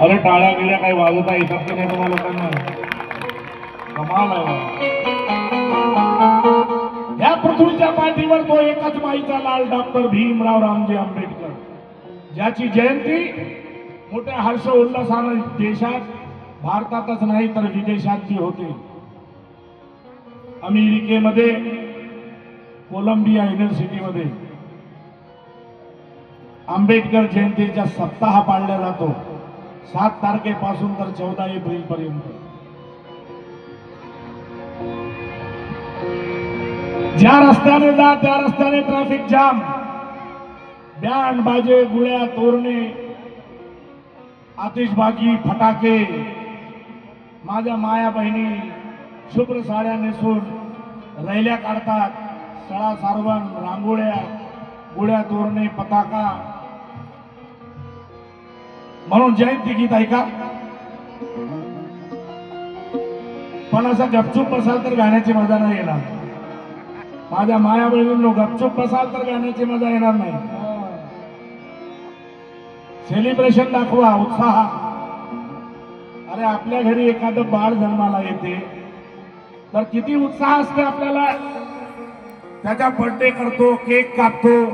अरे टाळ्या गेल्या काही वाजवता येतात की नाही तुम्हाला लोकांना? कमाल आहे या पृथ्वीच्या पाठीवर तो एकच माईचा लाल डॉक्टर भीमराव रामजी आंबेडकर ज्याची जयंती मोठ्या हर्ष उल्हासानं देशात भारतातच नाही तर विदेशातची होते. अमेरिकेमध्ये कोलंबिया युनिव्हर्सिटीमध्ये. आंबेडकर जयंतीचा सप्ताह पाळला जातो. सात तारखेपासून तर चौदा एप्रिल पर्यंत. ज्या रस्त्याने जा त्या रस्त्याने ट्रॅफिक जाम बँड बाजे गुळ्या तोरणे आतिषबाजी फटाके. माझ्या माया बहिणी शुभ्र साड्या नेसून रैल्या काढतात. सळा सारवण रांगोळ्या गुळ्या तोरणे पताका. म्हणून जयंती गीत ऐका. पण असं गपचूप बसाल तर गाण्याची मजा नाही येणार. माझ्या माया बहिणींनो गपचूप बसाल तर गाण्याची मजा येणार नाही. सेलिब्रेशन दाखवा उत्साह. अरे आपल्या घरी एखादं बाळ जन्माला येते. तर किती उत्साह असते आपल्याला. त्याचा बर्थडे करतो केक कापतो.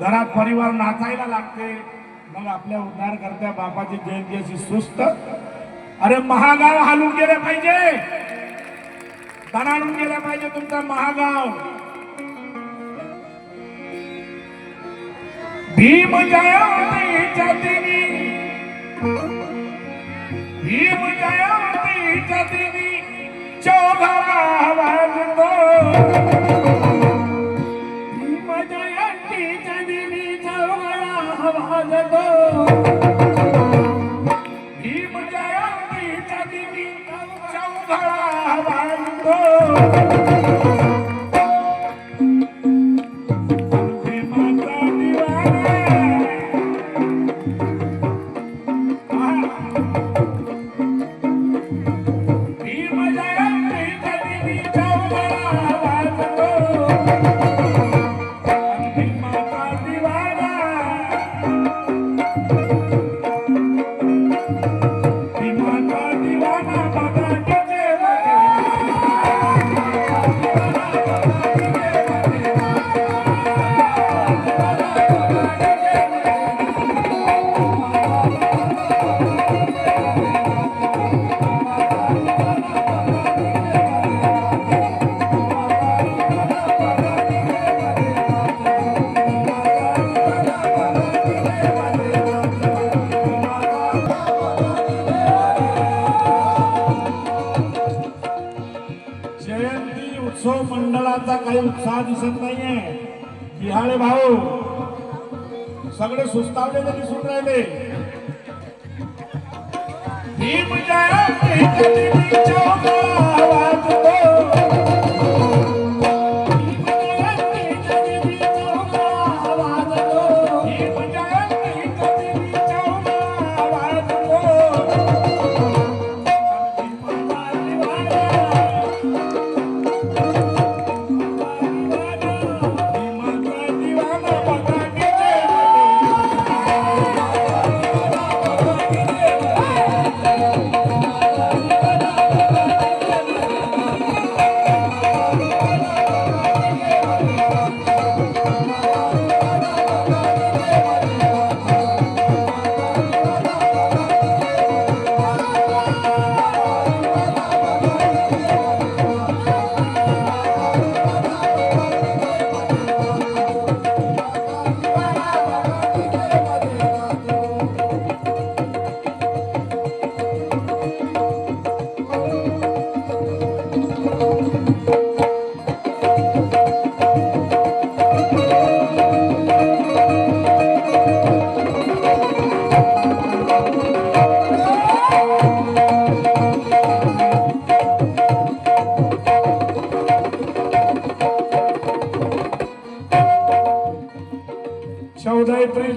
घरात परिवार नाचायला लागते. मग आपल्या उद्धारकर्त्या बापाची जयंती अशी सुस्त. अरे महागाव हालून गेले पाहिजे. दणाडून गेला पाहिजे तुमचा महागाव. भीम जयंतीच्या दिनी भीम जयंतीच्या दिनी चौघाला वाजतो भीम की उत्सव मंडळाचा काही उत्साह दिसत नाहीये बिहाळे भाऊ सगळे सुस्तावलेले दिसून राहिले भीम जयंतीच्या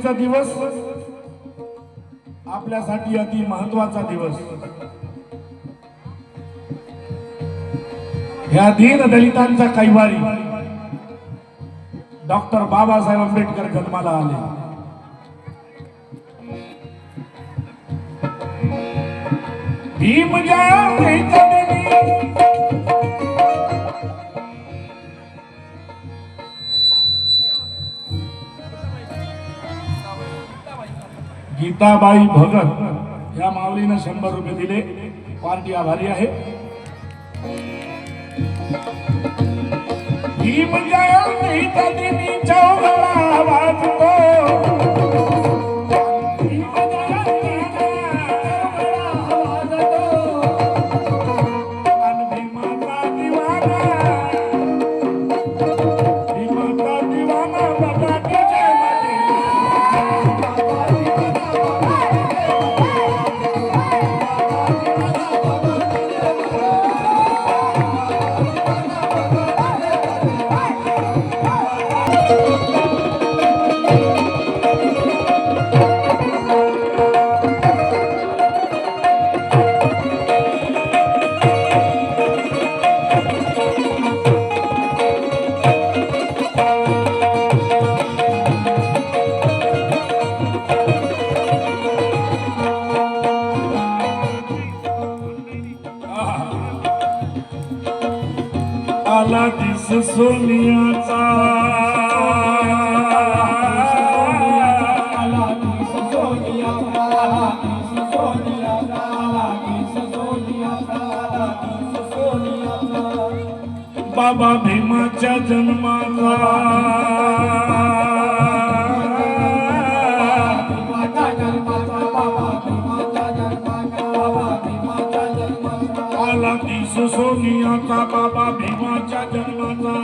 आजचा दिवस आपल्यासाठी अति महत्त्वाचा दिवस. ह्या दीन दलितांचा कैवारी डॉक्टर बाबासाहेब आंबेडकर जन्माला आले. भीम गीताबाई भगत या माऊलीनं शंभर रुपये दिले. पार्टी आभारी आहे. भीम जयंतीच्या आला दिस सोनियाचा. बाबा भीमाच्या जन्माचा. सोनियाचा. बाबा भीमाच्या जन्माचा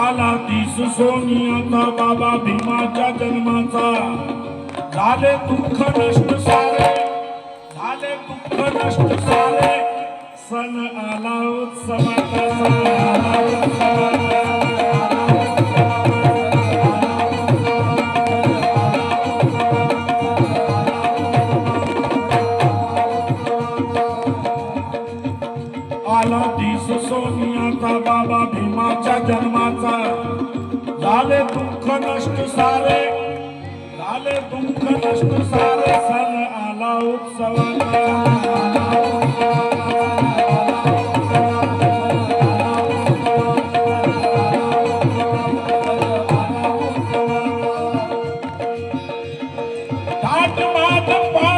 आला दिस सोनियाचा बाबा भीमाच्या जन्माचा. झाले दुःख नष्ट सारे झाले दुःख नष्ट सारे. सण आला उत्सवाचा सण आला उत्सवाचा नष्ट सारे झाले दुःख नष्ट सारे सण आला उत्सवाचा Bye.